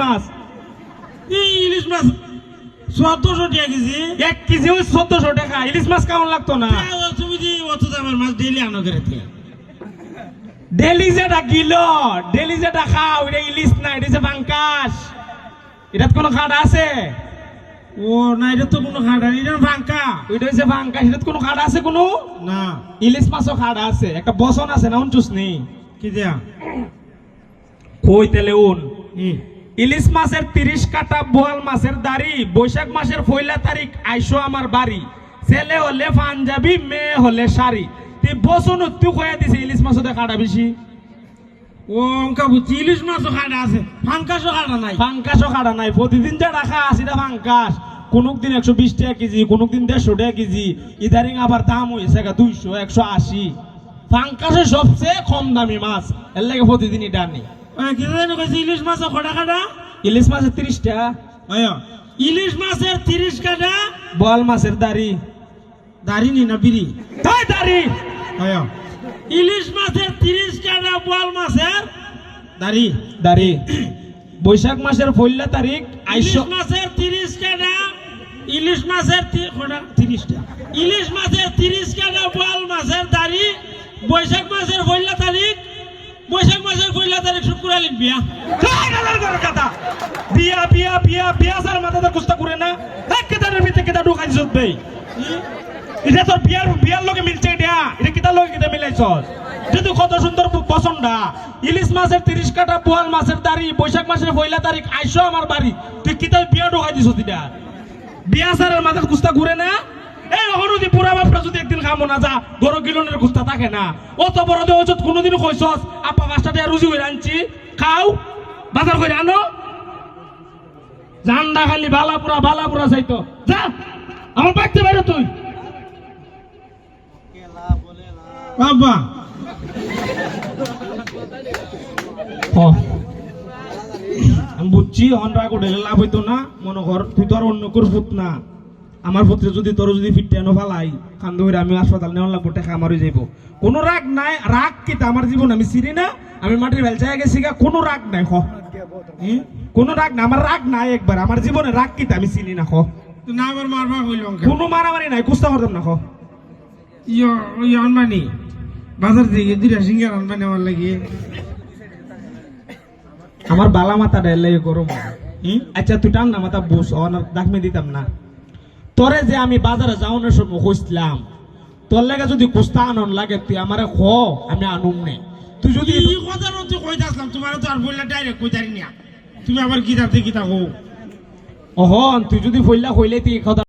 মাছ? ইলিশ মাছ চোদ্দশো টাকা কেজি। এক কেজি ওই চোদ্দশো টাকা। ইলিশ মাছ কেমন লাগতো না? তুমি যে অত দামের মাছ ডেলি আনো করে ডেলি যেটা কিলো ডেলি যেটা খাও এটা ইলিশ না এটা যে বাঙ্কাস এটাত কোনো খাট আছে? ও না এটা তো কোনো খাটা এটা ফাঙ্কা ওইটা হচ্ছে বাঙ্কাস এটাত কোনো খাট আছে কোনো? না। ইলিশ মাছও খাট আছে একটা বসন আছে না উনচুস নেই। কি দেয়া? কই তেলে উন। ইলিশ মাছের তিরিশ কাটা বোয়াল মাছের দাড়ি বৈশাখ মাসের পয়লা তারিখ আইসো আমার বাড়ি। ছেলে হলে পাঞ্জাবি মেয়ে হলে শাড়ি। তুই বসুন তুই কয়ে দিছে ইলিশ মাছও কাটা বেশি। ও অঙ্কা বুঝছি ইলিশ মাছও খাটা আছে খাটা নাই। খাটা নাই। প্রতিদিন যা রাখা আছে এটা ফাঙ্কাস কোনুক দিন একশো বিশ টাকা কেজি কোনুক দিন দেড়শো টাকা কেজি। ইদারিং আবার দাম হয়েছে দুইশো একশো আশি। ফাঙ্কাসের সবচেয়ে কম দামি মাছ। এর লাগে প্রতিদিন এটা আনি ইলিশ মাছও খটা খাটা ইলিশ মাছের তিরিশ টাকা ওই ইলিশ মাছের তিরিশ কাটা? বোয়াল মাছের দাড়ি। দাড়ি নি না বিড়ি? তাই দাড়ি। ইলিশ মাছের তিরিশ কাটা বোয়াল মাছের দাড়ি। দাড়ি। বৈশাখ মাসের পয়লা তারিখ আইসো মাছের তিরিশ কাটা ইলিশ মাছের কটা? তিরিশটা। ইলিশ মাছের তিরিশ কাটা বোয়াল মাছের দাড়ি। বৈশাখ মাসের পয়লা তারিখ, বৈশাখ মাসের পয়লা তারিখ শুক্রবার বিয়া। কথা। বিয়া বিয়া বিয়া বিয়া সার মাথাতে কুস্তা করে না। এক কেদারের ভিতরে কেদা ঢুকাই দিছত বেই এটা তোর বিয়ার বিয়ার লগে মিলছে এটা। এটা কিতার লগে কিতা মিলাইছস যদি কত সুন্দর পছন্দা। ইলিশ মাছের তিরিশ কাটা বোয়াল মাছের দাড়ি, বৈশাখ মাসের পয়লা তারিখ, আইসো আমার বাড়ি। তুই কিতা বিয়া ঢুকাই দিছ এটা? বিয়া সারের মাথার কুস্তা ঘুরে না? এই যদি পুরা বাপটা যদি একদিন খামো না যা গরো গিলনের কুস্তা থাকে না। অত বড় দেহ কোনোদিন কইছস, আপা পাঁচটা দিয়ে রুজি করে আনছি, খাও, বাজার করে আনো। জান্ডা খালি বালাপুরা বালাপুরা চাইতো যা, আমার বাড়তে বাইরে তুই। বাবা। আমি বুঝছি হনরা করে লাভ হইতো না। মনে কর, তুই তো আর অন্য কোর না। আমার পুত্রে যদি তোর যদি ফিটতে এনো ফালাই কান্দ হইরে আমি হাসপাতাল নেওয়ার লাগবো টাকা আমারই যাইব। কোনো রাগ নাই রাগ কি তা আমার জীবন? আমি চিনি না আমি মাটির বেলচায় গেছি গা কোনো রাগ নাই খ কোনো রাগ না আমার রাগ নাই একবার আমার জীবনে রাগ কি আমি চিনি না খ না আবার মারবা হইল কোনো? মারামারি নাই কুস্তা করতাম না খ ইয় ইয় আনবানি বাজার থেকে দুইটা সিঙ্গার আনবানি আমার লাগে আমার বালা মাথা ডেলে গরম? আচ্ছা তুই টান না মাথা বুঝ অনার দাখমে দিতাম না। তোরে যে আমি বাজারে যাওয়ানোর সময় খুঁজলাম তোর লাগে যদি কুস্তা আনন লাগে তুই আমারে খ আমি আনুম নে। তুই যদি এই কথা তুই কইতে আসলাম তোমার তো আর বললে ডাইরেক্ট কইতারি না। তুমি আবার যাতে কি থাকো অহন তুই যদি ফইলা হইলে তুই কথা